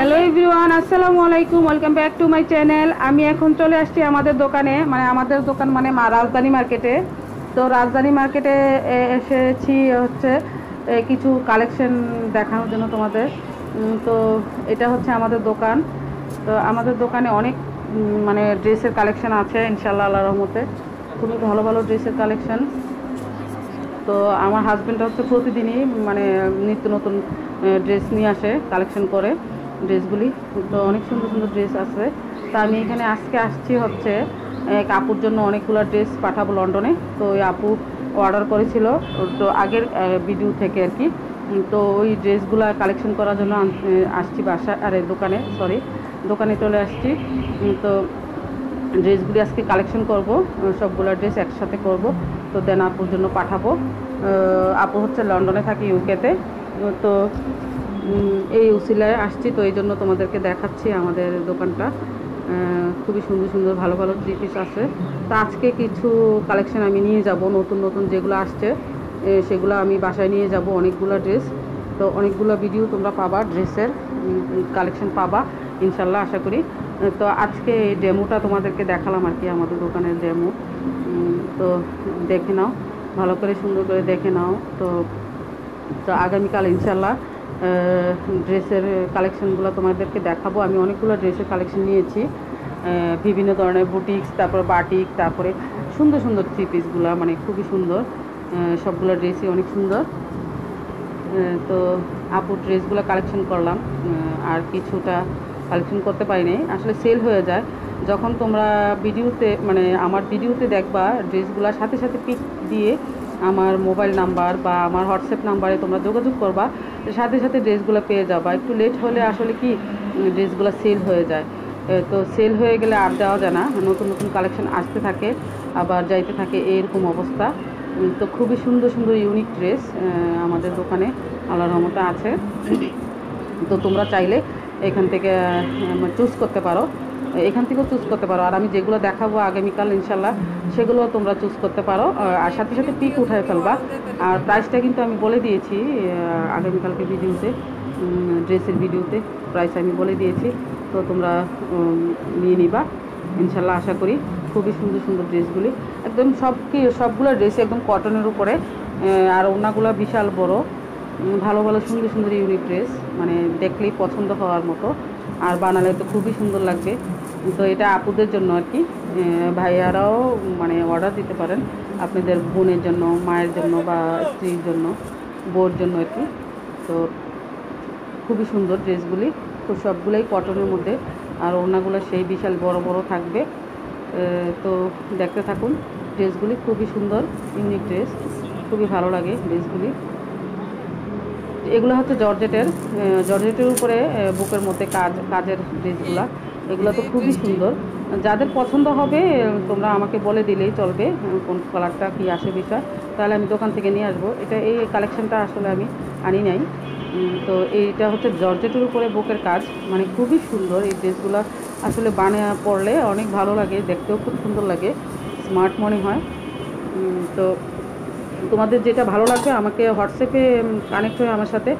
Hello everyone আসসালামু আলাইকুম welcome back to my channel আমি এখন চলে আসছি আমাদের দোকানে মানে আমাদের দোকান মানে রাজধানী মার্কেটে তো রাজধানী মার্কেটে এসেছি হচ্ছে কিছু কালেকশন দেখানোর জন্য তোমাদের। তো এটা হচ্ছে আমাদের দোকান। তো আমাদের দোকানে অনেক মানে ড্রেসের কালেকশন আছে ইনশাল্লাহ আল্লাহ রহমতে। খুবই ভালো ভালো ড্রেসের কালেকশন তো আমার হাজব্যান্ড হচ্ছে প্রতিদিনই মানে নিত্য নতুন ড্রেস নিয়ে আসে কালেকশন করে। ড্রেসগুলি। তো অনেক সুন্দর সুন্দর ড্রেস আছে। তো আমি এখানে আজকে আসছি হচ্ছে এক আপুর জন্য অনেকগুলো ড্রেস পাঠাবো লন্ডনে। তো ওই আপু অর্ডার করেছিল, তো আগের ভিডিও থেকে আর কি। তো ওই ড্রেসগুলো কালেকশন করার জন্য আসছি বাসা, আরে দোকানে সরি দোকানে চলে আসছি। তো ড্রেসগুলি আজকে কালেকশন করব সবগুলো ড্রেস একসাথে করব। তো দেন আপুর জন্য পাঠাবো। আপু হচ্ছে লন্ডনে থাকে ইউকেতে তো এই উসিলায় আসছি, তো এই জন্য তোমাদেরকে দেখাচ্ছি আমাদের দোকানটা। খুবই সুন্দর সুন্দর ভালো ভালো থ্রি পিস আছে। তো আজকে কিছু কালেকশন আমি নিয়ে যাব, নতুন নতুন যেগুলো আসছে সেগুলো আমি বাসায় নিয়ে যাব, অনেকগুলো ড্রেস তো অনেকগুলো ভিডিও তোমরা পাবা ড্রেসের কালেকশন পাবা, ইনশাল্লাহ আশা করি। তো আজকে এই ডেমোটা তোমাদেরকে দেখালাম আর কি, আমাদের দোকানের ডেমো তো দেখে নাও, ভালো করে সুন্দর করে দেখে নাও। তো তো আগামীকাল ইনশাল্লাহ ড্রেসের কালেকশানগুলো তোমাদেরকে দেখাবো। আমি অনেকগুলো ড্রেসের কালেকশন নিয়েছি। বিভিন্ন ধরনের বুটিক্স, তারপর বাটিক, তারপরে সুন্দর সুন্দর থ্রি পিসগুলো মানে খুবই সুন্দর। সবগুলো ড্রেসই অনেক সুন্দর। তো আপুর ড্রেসগুলো কালেকশন করলাম। আর কিছুটা কালেকশন করতে পারিনি। আসলে সেল হয়ে যায়। যখন তোমরা ভিডিওতে মানে আমার ভিডিওতে দেখবা ড্রেসগুলোর সাথে সাথে পিক দিয়ে আমার মোবাইল নাম্বার বা আমার হোয়াটসঅ্যাপ নাম্বারে তোমরা যোগাযোগ করবা সাথে সাথে ড্রেসগুলো পেয়ে যাবা। একটু লেট হলে আসলে কি ড্রেসগুলো সেল হয়ে যায়। তো সেল হয়ে গেলে আর দেওয়া যায় না, নতুন নতুন কালেকশন আসতে থাকে, আবার যাইতে থাকে এরকম অবস্থা। তো খুবই সুন্দর সুন্দর ইউনিক ড্রেস আমাদের দোকানে আল্লাহ রহমতে আছে। তো তোমরা চাইলে এখান থেকে চুজ করতে পারো। এখান থেকেও চুজ করতে পারো। আর আমি যেগুলো দেখাবো আগামীকাল ইনশাল্লাহ সেগুলো তোমরা চুজ করতে পারো। আর সাথে সাথে পিক উঠায় ফেলবা। আর প্রাইসটা কিন্তু আমি বলে দিয়েছি আগামীকালকে ভিডিওতে ড্রেসের ভিডিওতে প্রাইস আমি বলে দিয়েছি। তো তোমরা নিয়ে নিবা। ইনশাল্লাহ আশা করি খুবই সুন্দর সুন্দর ড্রেসগুলি একদম সব কি সবগুলো ড্রেস একদম কটনের উপরে আর ওনাগুলো বিশাল বড়। ভালো ভালো, সুন্দর সুন্দর ইউনিক ড্রেস মানে দেখলেই পছন্দ হওয়ার মতো। আর বানালে তো খুবই সুন্দর লাগবে। তো এটা আপুদের জন্য আর কি। ভাইয়ারাও মানে অর্ডার দিতে পারেন আপনাদের বোনের জন্য, মায়ের জন্য বা স্ত্রীর জন্য, বউর জন্য আর কি। তো খুবই সুন্দর ড্রেসগুলি। তো সবগুলোই কটনের মধ্যে আর ওড়নাগুলো সেই বিশাল বড় বড় থাকবে। তো দেখতে থাকুন, ড্রেসগুলি খুবই সুন্দর ইউনিক ড্রেস। খুবই ভালো লাগে ড্রেসগুলি। এগুলো হচ্ছে জর্জেটের জর্জেটের উপরে বুকের মধ্যে কাজ, কাজের ড্রেসগুলো। এগুলো তো খুবই সুন্দর। যাদের পছন্দ হবে, তোমরা আমাকে বলে দিলেই চলবে, কোন কালারটা কী আসে বিষয়। তাহলে আমি দোকান থেকে নিয়ে আসব। এটা এই কালেকশনটা আসলে আমি আনি নাই। তো এইটা হচ্ছে জর্জেটের উপরে বুকের কাজ। মানে খুবই সুন্দর এই ড্রেসগুলো। আসলে বানিয়ে পরলে অনেক ভালো লাগে, দেখতেও খুব সুন্দর লাগে। স্মার্ট মনে হয়। তো তোমাদের যেটা ভালো লাগবে, আমাকে হোয়াটসঅ্যাপে কানেক্ট হয়ে আমার সাথে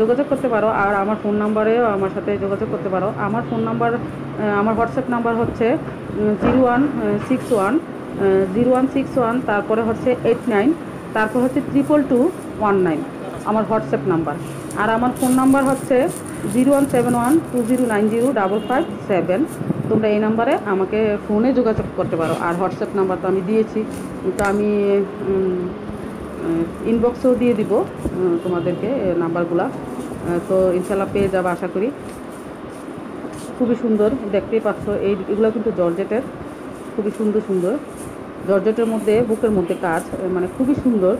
যোগাযোগ করতে পারো আর আমার ফোন নাম্বারেও আমার সাথে যোগাযোগ করতে পারো। আমার ফোন নাম্বার আমার হোয়াটসঅ্যাপ নাম্বার হচ্ছে zero one six one zero one six one, তারপরে হচ্ছে এইট নাইন, তারপর হচ্ছে ট্রিপল টু ওয়ান নাইন, আমার হোয়াটসঅ্যাপ নাম্বার। আর আমার ফোন নাম্বার হচ্ছে zero one seven one, two zero nine zero, double five seven. তোমরা এই নাম্বারে আমাকে ফোনে যোগাযোগ করতে পারো। আর হোয়াটসঅ্যাপ নাম্বার তো আমি দিয়েছি। তো আমি ইনবক্সেও দিয়ে দিব তোমাদেরকে নাম্বারগুলা। তো ইনশাল্লাহ পেয়ে যাব আশা করি। খুবই সুন্দর দেখতেই পাচ্ছ এই এগুলো কিন্তু জর্জেটের খুবই সুন্দর সুন্দর। জর্জেটের মধ্যে বুকের মধ্যে কাজ মানে খুবই সুন্দর।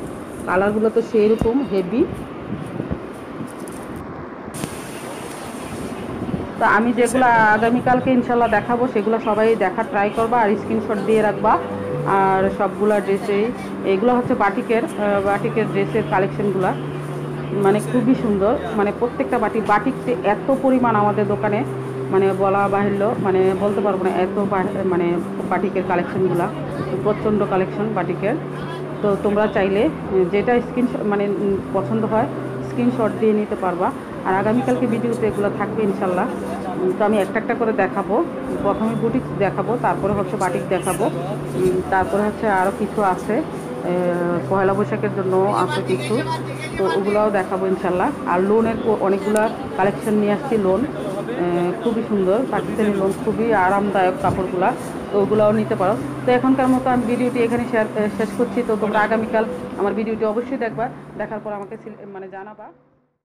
কালারগুলো তো সেই রকম হেভি। তো আমি যেগুলো আগামীকালকে ইনশাল্লাহ দেখাবো সেগুলো সবাই দেখার ট্রাই করবা আর স্ক্রিনশট দিয়ে রাখবা। আর সবগুলা ড্রেসেই, এগুলো হচ্ছে বাটিকের বাটিকের ড্রেসের কালেকশনগুলা। মানে খুবই সুন্দর। মানে প্রত্যেকটা বাটিক বাটিকতে এত পরিমাণ আমাদের দোকানে মানে বলা বাহিল্য মানে বলতে পারব না, এত মানে বাটিকের কালেকশনগুলা, প্রচণ্ড কালেকশন বাটিকের। তো তোমরা চাইলে যেটা স্ক্রিন মানে পছন্দ হয় স্ক্রিনশট দিয়ে নিতে পারবা। আর আগামীকালকে ভিডিওতে এগুলো থাকবে ইনশাল্লাহ। তো আমি একটা একটা করে দেখাবো। প্রথমে বুটিক দেখাবো, তারপরে হচ্ছে বাটিক দেখাবো। তারপরে হচ্ছে আরও কিছু আছে। পয়লা বৈশাখের জন্য আছে কিছু। তো ওগুলাও দেখাবো ইনশাল্লাহ আর লোনের অনেকগুলো কালেকশন নিয়ে আসছি লোন খুবই সুন্দর। পাকিস্তানি লোন খুবই আরামদায়ক কাপড়গুলা। তো ওগুলাও নিতে পারো। তো এখনকার মতো আমি ভিডিওটি এখানে শেয়ার শেষ করছি। তো তোমরা আগামীকাল আমার ভিডিওটি অবশ্যই দেখবা। দেখার পর আমাকে মানে জানাবা।